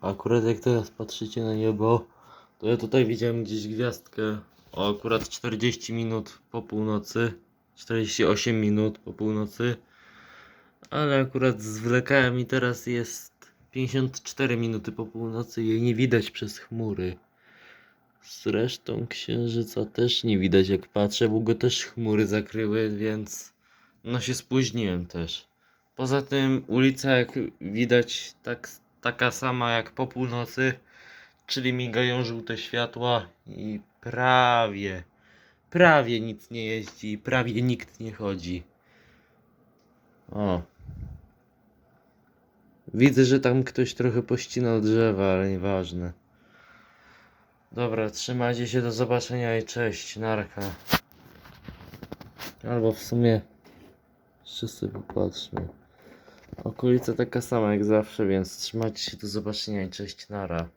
Akurat jak teraz patrzycie na niebo, to ja tutaj widziałem gdzieś gwiazdkę o akurat 40 minut po północy. 48 minut po północy. Ale akurat zwlekałem i teraz jest 54 minuty po północy i jej nie widać przez chmury. Zresztą księżyca też nie widać jak patrzę, bo go też chmury zakryły, więc no się spóźniłem też. Poza tym ulica jak widać tak, taka sama jak po północy, czyli migają żółte światła i prawie, prawie nic nie jeździ, prawie nikt nie chodzi. O. Widzę, że tam ktoś trochę pościnał drzewa, ale nieważne. Dobra, trzymajcie się, do zobaczenia i cześć, narka. Albo w sumie wszyscy popatrzmy. Okolica taka sama jak zawsze, więc trzymajcie się, do zobaczenia i cześć, nara.